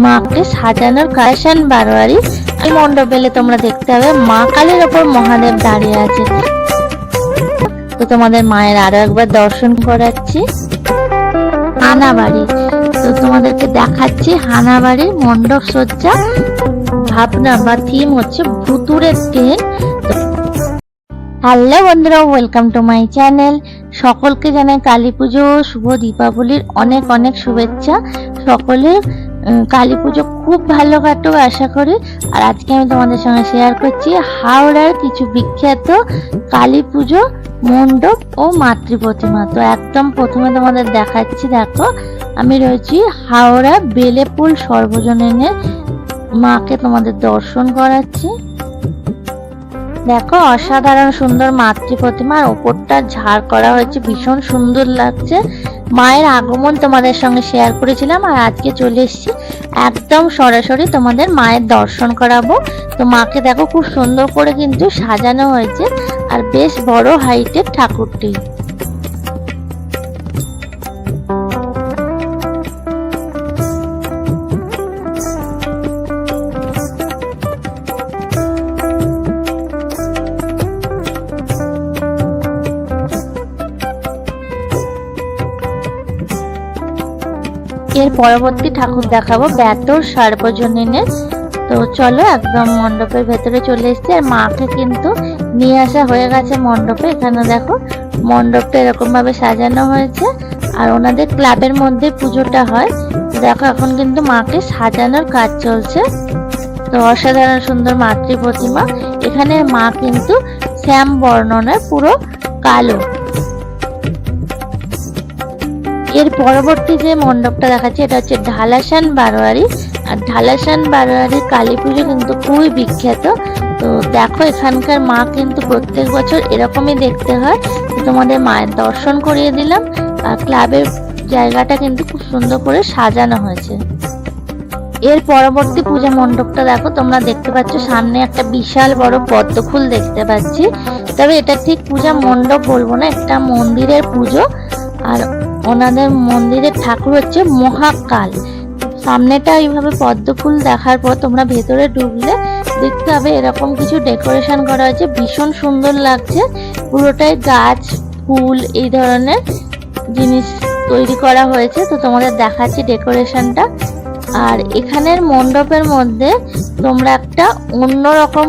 মাকে সাজানোর কালেকশন বারোয়ারি এই মণ্ডপ এলে তোমরা দেখতে হবে মা কালীর ওপর মহাদেব দাঁড়িয়ে আছে। তো তোমাদের মায়ের আরও একবার দর্শন করাচ্ছি। হানাবাড়ি। তো তোমাদেরকে দেখাচ্ছি হানাবাড়ির মণ্ডপ সজ্জা। ভাবনা বা থিম হচ্ছে ভুতুরের ট্রেন। হ্যালো বন্ধুরা ওয়েলকাম টু মাই চ্যানেল সকলকে জানাই কালী পুজো শুভ দীপাবলির অনেক অনেক শুভেচ্ছা। সকলের উম, কালী পুজো খুব ভালো কাটুক, আশা করি। আর আজকে আমি তোমাদের সঙ্গে শেয়ার করছি হাওড়ার কিছু বিখ্যাত কালী পুজো মণ্ডপ ও মাতৃ প্রতিমা। তো একদম প্রথমে তোমাদের দেখাচ্ছি, দেখো, আমি রয়েছি হাওড়া বেলেপুল সর্বজনীনের মাকে তোমাদের দর্শন করাচ্ছি। দেখো, অসাধারণ সুন্দর মাতৃ প্রতিমার ওপরটা ঝাড় করা হয়েছে, ভীষণ সুন্দর লাগছে। মায়ের আগমন তোমাদের সঙ্গে শেয়ার করেছিলাম আর আজকে চলে এসেছি, একদম সরাসরি তোমাদের মায়ের দর্শন করাবো। তো মাকে দেখো, খুব সুন্দর করে কিন্তু সাজানো হয়েছে আর বেশ বড় হাইটের ঠাকুরটি। পরবর্তী ঠাকুর দেখাবো ব্যাতর সার্বজনীনের তো চলো একদম মণ্ডপের ভেতরে চলে এসেছি। আর মাকে কিন্তু নিয়ে আসা হয়ে গেছে মণ্ডপে। এখানে দেখো মণ্ডপটা এরকম ভাবে সাজানো হয়েছে। আর ওনাদের ক্লাবের মধ্যে পুজোটা হয়। দেখো এখন কিন্তু মাকে সাজানোর কাজ চলছে। তো অসাধারণ সুন্দর মাতৃ প্রতিমা এখানে মা কিন্তু শ্যাম বর্ণনার পুরো কালো। এর পরবর্তী যে মণ্ডপটা দেখাচ্ছে, এটা হচ্ছে ঢালাসান বারোয়ারি। আর ঢালাসান বারোয়ারির কালী পুজো কিন্তু খুবই বিখ্যাত। তো দেখো, এখানকার মা কিন্তু প্রত্যেক বছর এরকমই দেখতে হয়। তোমাদের মায়ের দর্শন করিয়ে দিলাম। আর ক্লাবের জায়গাটা কিন্তু খুব সুন্দর করে সাজানো হয়েছে। এর পরবর্তী পূজা মণ্ডপটা দেখো, তোমরা দেখতে পাচ্ছ সামনে একটা বিশাল বড় পদ্ম ফুল দেখতে পাচ্ছি। তবে এটা ঠিক পূজা মণ্ডপ বলব না, একটা মন্দিরের পুজো। আর ওনাদের মন্দিরের ঠাকুর হচ্ছে মহাকাল। সামনেটা এইভাবে পদ্ম ফুল দেখার পর তোমরা ভেতরে ঢুকলে দেখতে হবে এরকম কিছু ডেকোরেশন করা হয়েছে, ভীষণ সুন্দর লাগছে। পুরোটাই গাছ, ফুল, এই ধরনের জিনিস তৈরি করা হয়েছে। তো তোমাদের দেখাচ্ছি ডেকোরেশনটা। আর এখানের মণ্ডপের মধ্যে তোমরা একটা অন্যরকম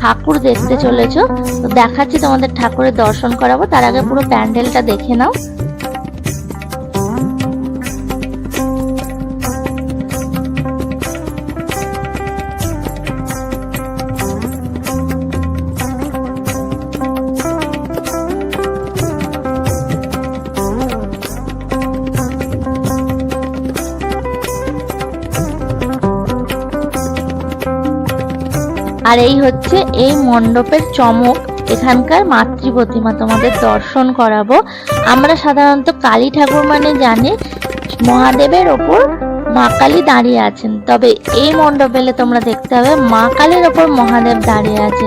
ঠাকুর দেখতে চলেছো। তো দেখাচ্ছি তোমাদের ঠাকুরের দর্শন করাবো। তার আগে পুরো প্যান্ডেলটা দেখে নাও। আর এই হচ্ছে এই মণ্ডপের চমক। এখানকার মাতৃ প্রতিমা তোমাদের দর্শন করাবো। আমরা সাধারণত কালী ঠাকুর মানে জানি, মহাদেবের ওপর মা কালী দাঁড়িয়ে আছেন। তবে এই মণ্ডপ এলে তোমরা দেখতে হবে মা কালীর ওপর মহাদেব দাঁড়িয়ে আছে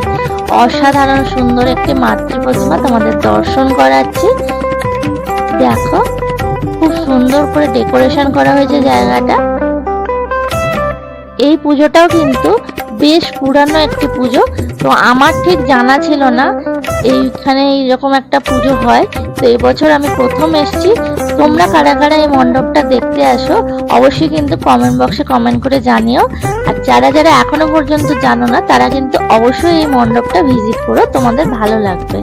অসাধারণ সুন্দর একটি মাতৃ প্রতিমা তোমাদের দর্শন করাচ্ছি। দেখো, খুব সুন্দর করে ডেকোরেশন করা হয়েছে জায়গাটা। এই পুজোটাও কিন্তু বেশ পুরানো একটি পুজো। তো আমার ঠিক জানা ছিল না এইখানে এইরকম একটা পুজো হয়। তো এবছর আমি প্রথম এসেছি। তোমরা কারা কারা এই মণ্ডপটা দেখতে আসো, অবশ্যই কিন্তু কমেন্ট বক্সে কমেন্ট করে জানিও। আর যারা যারা এখনও পর্যন্ত জানো না, তারা কিন্তু অবশ্যই এই মণ্ডপটা ভিজিট করো, তোমাদের ভালো লাগবে।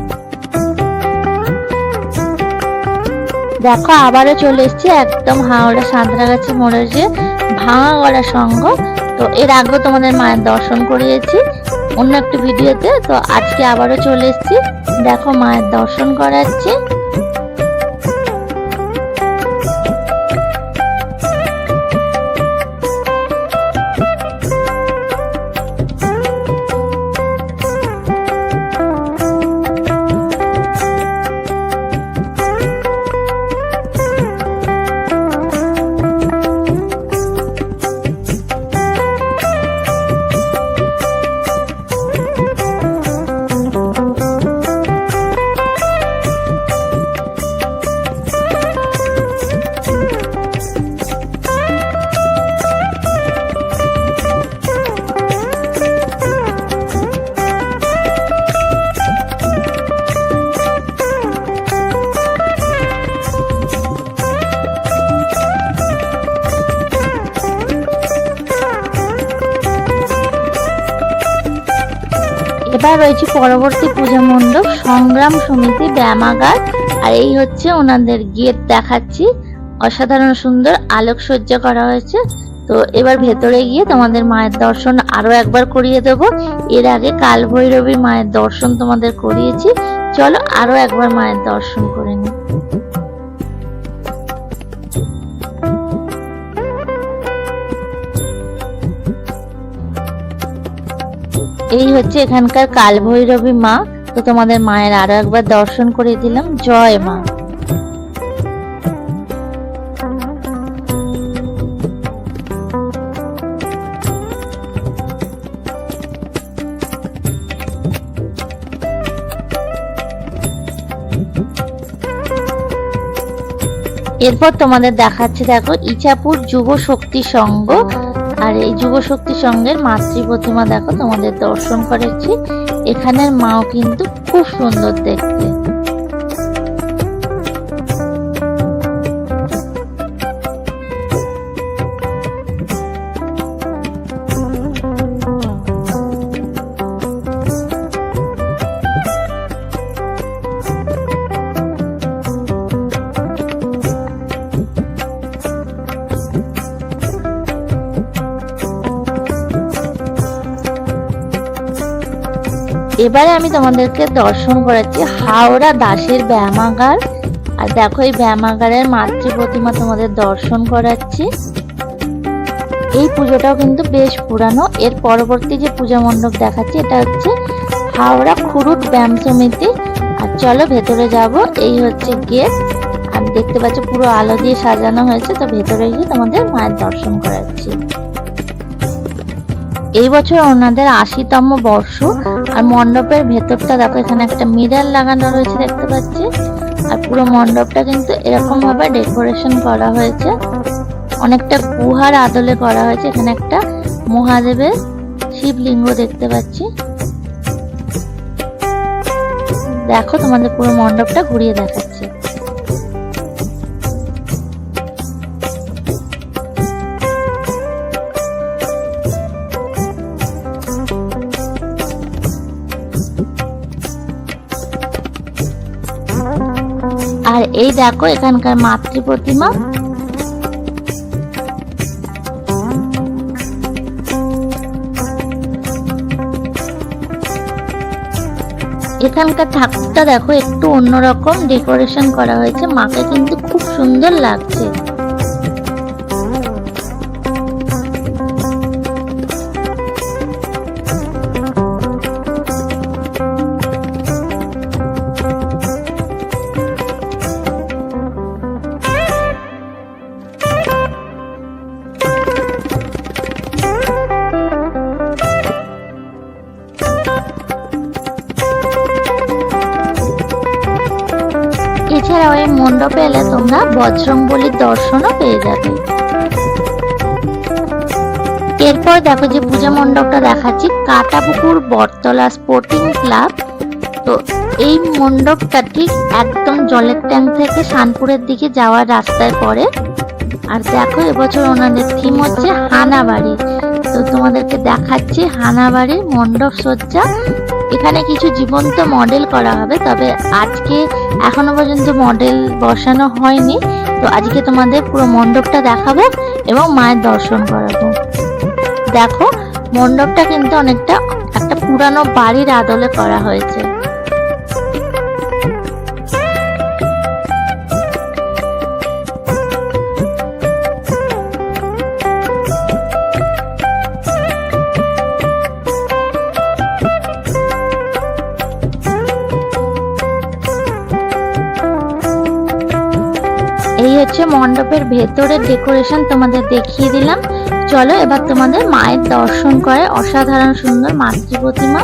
দেখো, আবারও চলে এসেছি একদম হাওড়া সাঁতরাগাছি মোড়ের যে ভাঙা গড়া সঙ্গ তো এর আগেও তোমাদের মায়ের দর্শন করিয়েছি, অন্য একটি ভিডিওতে। তো আজকে আবারও চলে এসেছি। দেখো মায়ের দর্শন করাচ্ছি। এবার রয়েছে পরবর্তী পূজা মণ্ডপ, সংগ্রাম সমিতি, ব্যায়ামাগার। আর এই হচ্ছে ওনাদের গেট দেখাচ্ছি। অসাধারণ সুন্দর আলোকসজ্জা করা হয়েছে। তো এবার ভেতরে গিয়ে তোমাদের মায়ের দর্শন আরও একবার করিয়ে দেব। এর আগে কাল ভৈরবী মায়ের দর্শন তোমাদের করিয়েছি। চলো আরও একবার মায়ের দর্শন করে নিই। এই হচ্ছে এখানকার কাল ভৈরবী মা। তো তোমাদের মায়ের আরও একবার দর্শন করে দিলাম। জয় মা। এরপর তোমাদের দেখাচ্ছে, দেখো ইচাপুর যুব শক্তি সংঘ। আর এই যুব শক্তি সংঘের মাতৃ প্রতিমা দেখো, তোমাদের দর্শন করেছি। এখানের মাও কিন্তু খুব সুন্দর দেখতে। এবারে আমি তোমাদেরকে দর্শন করাচ্ছি হাওড়া দাসের ব্যায়ামাগার। আর দেখো, এই ব্যায়ামাগারের মাতৃ প্রতিমা তোমাদের দর্শন করাচ্ছি। এই পুজোটাও কিন্তু বেশ পুরানো। এর পরবর্তী যে পূজা মণ্ডপ দেখাচ্ছি, এটা হচ্ছে হাওড়া খুরুট ব্যায়াম সমিতি। আর চলো, ভেতরে যাব। এই হচ্ছে গেট। আর দেখতে পাচ্ছ, পুরো আলো দিয়ে সাজানো হয়েছে। তো ভেতরে গিয়ে তোমাদের মায়ের দর্শন করাচ্ছি। এই বছর ওনাদের আশিতম বর্ষ, আর মণ্ডপের ভেতরটা দেখো, এখানে একটা মিরার লাগানো রয়েছে দেখতে পাচ্ছি। আর পুরো মণ্ডপটা কিন্তু এরকম ভাবে ডেকোরেশন করা হয়েছে। অনেকটা গুহার আদলে করা হয়েছে, এখানে একটা মহাদেবের শিবলিঙ্গ দেখতে পাচ্ছি। দেখো তোমাদের পুরো মণ্ডপটা ঘুরিয়ে দেখাচ্ছে। আর এই দেখো এখানকার মাতৃ প্রতিমা এখানকার ঠাকুরটা দেখো একটু অন্যরকম ডেকোরেশন করা হয়েছে। মাকে কিন্তু খুব সুন্দর লাগছে। বজরংবলির দর্শনও পেয়ে যাবে। এরপর দেখো যে পূজা মণ্ডপটা দেখাচ্ছি, কাটাপুকুর বটতলা স্পোর্টিং ক্লাব তো এই মণ্ডপটা ঠিক একদম জলের ট্যাঙ্ক থেকে শানপুরের দিকে যাওয়ার রাস্তায় পড়ে। আর দেখো এবছর ওনাদের থিম হচ্ছে হানাবাড়ি। তো তোমাদেরকে দেখাচ্ছি হানাবাড়ির মণ্ডপ সজ্জা। এখানে কিছু জীবন্ত মডেল করা হবে, তবে আজকে এখনও পর্যন্ত মডেল বসানো হয়নি। তো আজকে তোমাদের পুরো মণ্ডপটা দেখাবো এবং মায়ের দর্শন করাবো। দেখো, মণ্ডপটা কিন্তু অনেকটা একটা পুরানো বাড়ির আদলে করা হয়েছে। হচ্ছে মণ্ডপের ভেতরের ডেকোরেশন তোমাদের দেখিয়ে দিলাম। চলো এবার তোমাদের মায়ের দর্শন করে। অসাধারণ সুন্দর মাতৃ প্রতিমা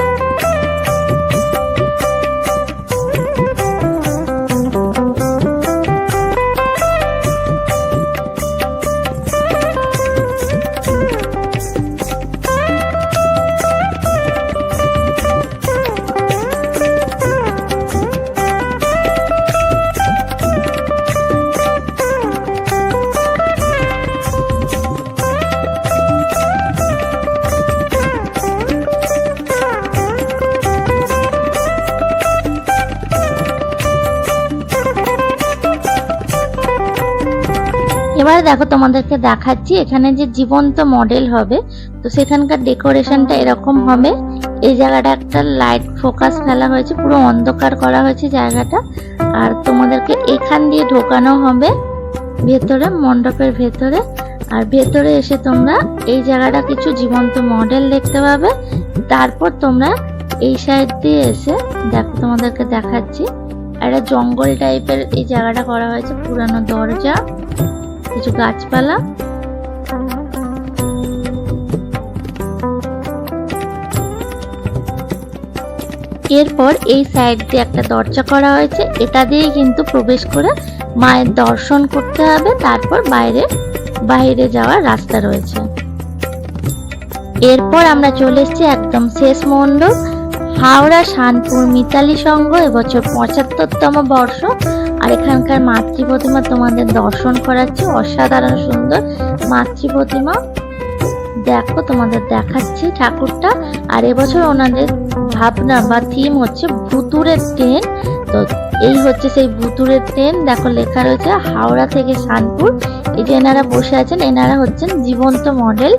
এবার দেখো তোমাদেরকে দেখাচ্ছি, এখানে যে জীবন্ত মডেল হবে, তো সেখানকার ডেকোরেশনটা এরকম হবে। এই জায়গাটা একটা লাইট ফোকাস ফেলা হয়েছে, পুরো অন্ধকার করা হয়েছে জায়গাটা। আর তোমাদেরকে এখান দিয়ে ঢোকানো হবে, ভেতরে, মণ্ডপের ভেতরে। আর ভেতরে এসে তোমরা এই জায়গাটা কিছু জীবন্ত মডেল দেখতে পাবে। তারপর তোমরা এই সাইড দিয়ে এসে দেখো তোমাদেরকে দেখাচ্ছি। একটা জঙ্গল টাইপের এই জায়গাটা করা হয়েছে, পুরানো দরজা। কিছু গাছপালা। এরপর এই সাইড দিয়ে একটা দরজা করা হয়েছে। এটা দিয়ে কিন্তু প্রবেশ করে মায়ের দর্শন করতে হবে। তারপর বাইরে বাইরে যাওয়ার রাস্তা রয়েছে। এরপর আমরা চলে এসেছি একদম শেষ মণ্ডপ। হাওড়া, শানপুর, মিতালি সংঘ এবছর পঁচাত্তরতম বর্ষ। আর এখানকার মাতৃ প্রতিমা তোমাদের দর্শন করাচ্ছি। অসাধারণ সুন্দর মাতৃ প্রতিমা। দেখো, তোমাদের দেখাচ্ছি ঠাকুরটা। আর এবছর ওনাদের ভাবনা বা থিম হচ্ছে ভুতুরের ট্রেন। তো এই হচ্ছে সেই ভুতুরের ট্রেন। দেখো লেখা রয়েছে হাওড়া থেকে শানপুর। এই যে এনারা বসে আছেন। এনারা হচ্ছেন জীবন্ত মডেল।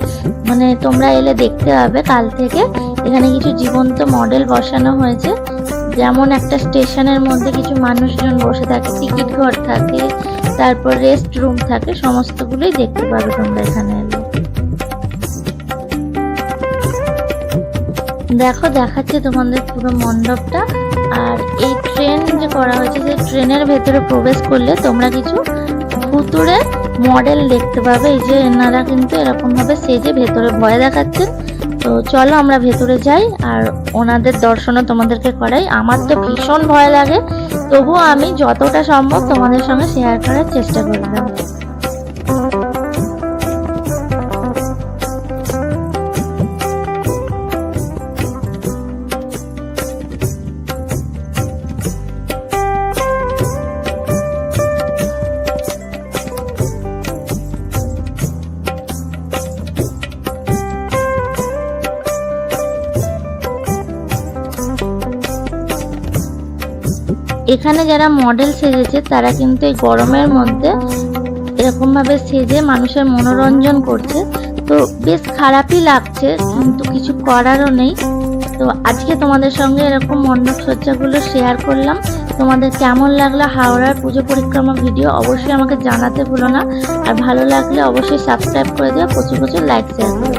মানে তোমরা এলে দেখতে পাবে কাল থেকে। এখানে কিছু জীবন্ত মডেল বসানো হয়েছে। যেমন একটা স্টেশনের মধ্যে কিছু মানুষজন বসে থাকে। টিকিট ঘর থাকে, তারপর রেস্ট রুম থাকে। সমস্তগুলোই দেখতে পাবে তোমরা এখানে এলে। দেখো, দেখাচ্ছে তোমাদের পুরো মণ্ডপটা। আর এই ট্রেন যে করা হয়েছে, যে ট্রেনের ভেতরে প্রবেশ করলে তোমরা কিছু ভুতুরে মডেল দেখতে পাবে। এই যে এনারা কিন্তু এরকমভাবে সেজে ভেতরে ভয় দেখাচ্ছেন। তো চলো আমরা ভেতরে যাই আর ওনাদের দর্শনও তোমাদেরকে করাই। আমার তো ভীষণ ভয় লাগে। তবুও আমি যতটা সম্ভব তোমাদের সঙ্গে শেয়ার করার চেষ্টা করলাম। এখানে যারা মডেল সেজেছে, তারা কিন্তু এই গরমের মধ্যে এরকমভাবে সেজে মানুষের মনোরঞ্জন করছে। তো বেশ খারাপই লাগছে, কিন্তু কিছু করারও নেই। তো আজকে তোমাদের সঙ্গে এরকম মণ্ডপ সজ্জাগুলো শেয়ার করলাম। তোমাদের কেমন লাগল হাওড়ার পুজো পরিক্রমা ভিডিও অবশ্যই আমাকে জানাতে ভুলো না। আর ভালো লাগলে অবশ্যই সাবস্ক্রাইব করে দিও, প্রচুর প্রচুর লাইক শেয়ার করে